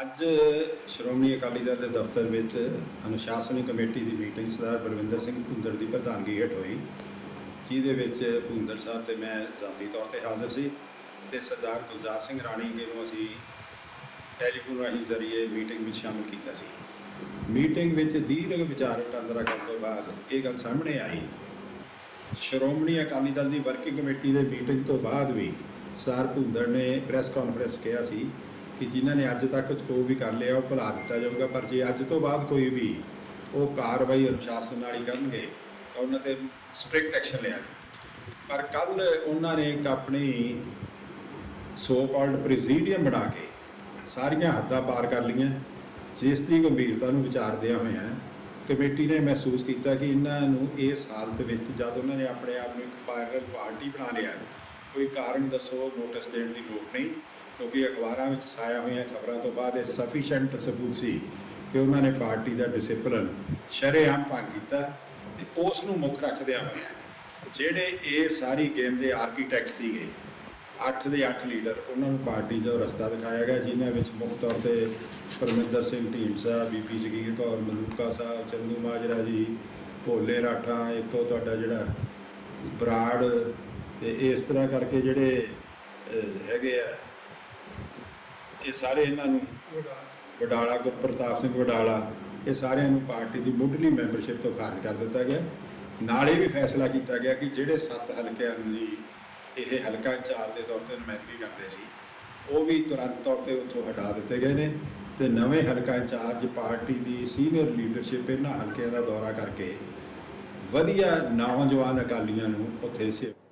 ਅੱਜ ਸ਼੍ਰੋਮਣੀ ਅਕਾਲੀ ਦਲ ਦੇ ਦਫ਼ਤਰ ਵਿੱਚ ਅਨੁਸ਼ਾਸਨੀ ਕਮੇਟੀ ਦੀ ਮੀਟਿੰਗ ਸਰਦਾਰ ਬਲਵਿੰਦਰ ਸਿੰਘ ਭੁੰਦੜ ਦੀ ਪ੍ਰਧਾਨਗੀ ਹੇਠ ਹੋਈ, ਜਿਹਦੇ ਵਿੱਚ ਭੁੰਦੜ ਸਾਹਿਬ ਤੇ ਮੈਂ ਜ਼ਾਤੀ ਤੌਰ ਤੇ ਹਾਜ਼ਰ ਸੀ ਤੇ ਸਰਦਾਰ ਗੁਲਜ਼ਾਰ ਸਿੰਘ ਰਾਣੀ ਜੀ ਨੂੰ ਅਸੀਂ ਟੈਲੀਫੋਨ ਰਾਹੀਂ ਜ਼ਰੀਏ ਮੀਟਿੰਗ ਵਿੱਚ ਸ਼ਾਮਲ ਕੀਤਾ ਸੀ। ਮੀਟਿੰਗ ਵਿੱਚ ਦੀਰਘ ਵਿਚਾਰ ਵਟਾਂਦਰਾ ਕਰਨ ਤੋਂ ਬਾਅਦ ਇਹ ਗੱਲ ਸਾਹਮਣੇ ਆਈ। ਸ਼੍ਰੋਮਣੀ ਅਕਾਲੀ ਦਲ ਦੀ ਵਰਕਿੰਗ ਕਮੇਟੀ ਦੇ ਮੀਟਿੰਗ ਤੋਂ ਬਾਅਦ ਵੀ ਸਰਦਾਰ ਭੁੰਦੜ ਨੇ ਪ੍ਰੈਸ ਕਾਨਫਰੰਸ ਕਿਹਾ ਸੀ ਕਿ ਜਿਨ੍ਹਾਂ ਨੇ ਅੱਜ ਤੱਕ ਜੋ ਵੀ ਕਰ ਲਿਆ ਉਹ ਭੁਲਾ ਦਿੱਤਾ ਜਾਊਗਾ। ਪਰ ਜੇ ਅੱਜ ਤੋਂ ਬਾਅਦ ਕੋਈ ਵੀ ਉਹ ਕਾਰਵਾਈ ਅਨੁਸ਼ਾਸਨ ਨਾਲ ਹੀ ਕਰਨਗੇ, ਤਾਂ ਉਹਨਾਂ ਤੇ ਸਟ੍ਰਿਕਟ ਐਕਸ਼ਨ ਲਿਆ ਪਰ ਕੱਲ ਉਹਨਾਂ ਨੇ ਇੱਕ ਆਪਣੀ ਸੋ ਕਾਲਡ ਪ੍ਰੈਜ਼ੀਡੀਅਮ ਬਣਾ ਕੇ ਸਾਰੀਆਂ ਹੱਦਾਂ ਪਾਰ ਕਰ ਲਈਆਂ। ਜਿਸ ਦੀ ਗੰਭੀਰਤਾ ਨੂੰ ਵਿਚਾਰਦਿਆਂ ਹੋਇਆਂ ਕਮੇਟੀ ਨੇ ਮਹਿਸੂਸ ਕੀਤਾ ਕਿ ਇਹਨਾਂ ਨੂੰ ਇਸ ਹਾਲਤ ਵਿੱਚ ਜਦ ਉਹਨਾਂ ਨੇ ਆਪਣੇ ਆਪ ਨੂੰ ਇੱਕ ਪਾਇਰਲ ਪਾਰਟੀ ਬਣਾ ਲਿਆ, ਕੋਈ ਕਾਰਨ ਦੱਸੋ, ਨੋਟਿਸ ਦੇਣ ਦੀ ਲੋੜ ਨਹੀਂ। ਕਿਉਂਕਿ ਅਖਬਾਰਾਂ ਵਿੱਚ ਸਾਇਆ ਹੋਈਆਂ ਖਬਰਾਂ ਤੋਂ ਬਾਅਦ ਇਹ ਸਫੀਸ਼ੀਐਂਟ ਸਬੂਤ ਸੀ ਕਿ ਉਹਨਾਂ ਨੇ ਪਾਰਟੀ ਦਾ ਡਿਸਪਲਿਨ ਸ਼ਰੇਆਮ ਭੰਗ ਕੀਤਾ ਤੇ ਉਸ ਨੂੰ ਮੁੱਖ ਰੱਖਦਿਆਂ ਹੋਇਆਂ ਜਿਹੜੇ ਇਹ ਸਾਰੀ ਗੇਮ ਦੇ ਆਰਕੀਟੈਕਟ ਸੀਗੇ, ਅੱਠ ਦੇ ਅੱਠ ਲੀਡਰ ਉਹਨਾਂ ਨੂੰ ਪਾਰਟੀ ਦਾ ਰਸਤਾ ਦਿਖਾਇਆ ਗਿਆ, ਜਿਨ੍ਹਾਂ ਵਿੱਚ ਮੁੱਖ ਤੌਰ ਤੇ ਪਰਮਿੰਦਰ ਸਿੰਘ ਢੀਂਡਸਾ ਬੀਬੀ ਜਗੀਰ ਕੌਰ, ਮਲੂਕਾ ਸਾਹਿਬ, ਚੰਦੂ ਮਾਜਰਾ ਜੀ, ਭੋਲੇ ਰਾਠਾ, ਇੱਕ ਉਹ ਤੁਹਾਡਾ ਜਿਹੜਾ ਬਰਾੜ ਤੇ ਇਸ ਤਰ੍ਹਾਂ ਕਰਕੇ ਜਿਹੜੇ ਹੈਗੇ ਆ ਇਹ ਸਾਰੇ ਇਹਨਾਂ ਨੂੰ ਵਡਾਲਾ ਗੁਰਪ੍ਰਤਾਪ ਸਿੰਘ ਵਡਾਲਾ, ਇਹ ਸਾਰਿਆਂ ਨੂੰ ਪਾਰਟੀ ਦੀ ਮੁੱਢਲੀ ਮੈਂਬਰਸ਼ਿਪ ਤੋਂ ਖਾਰਜ ਕਰ ਦਿੱਤਾ ਗਿਆ। ਨਾਲ ਇਹ ਵੀ ਫੈਸਲਾ ਕੀਤਾ ਗਿਆ ਕਿ ਜਿਹੜੇ ਸੱਤ ਹਲਕਿਆਂ ਦੀ ਇਹ ਹਲਕਾ ਇੰਚਾਰਜ ਦੇ ਤੌਰ ਤੇ ਨੁਮਾਇੰਦਗੀ ਕਰਦੇ ਸੀ, ਉਹ ਵੀ ਤੁਰੰਤ ਤੌਰ ਤੇ ਉੱਥੋਂ ਹਟਾ ਦਿੱਤੇ ਗਏ ਨੇ ਤੇ ਨਵੇਂ ਹਲਕਾ ਇੰਚਾਰਜ ਪਾਰਟੀ ਦੀ ਸੀਨੀਅਰ ਲੀਡਰਸ਼ਿਪ ਇਹਨਾਂ ਹਲਕਿਆਂ ਦਾ ਦੌਰਾ ਕਰਕੇ ਵਧੀਆ ਨੌਜਵਾਨ ਅਕਾਲੀਆਂ ਨੂੰ ਉੱਥੇ ਸੇਵਾ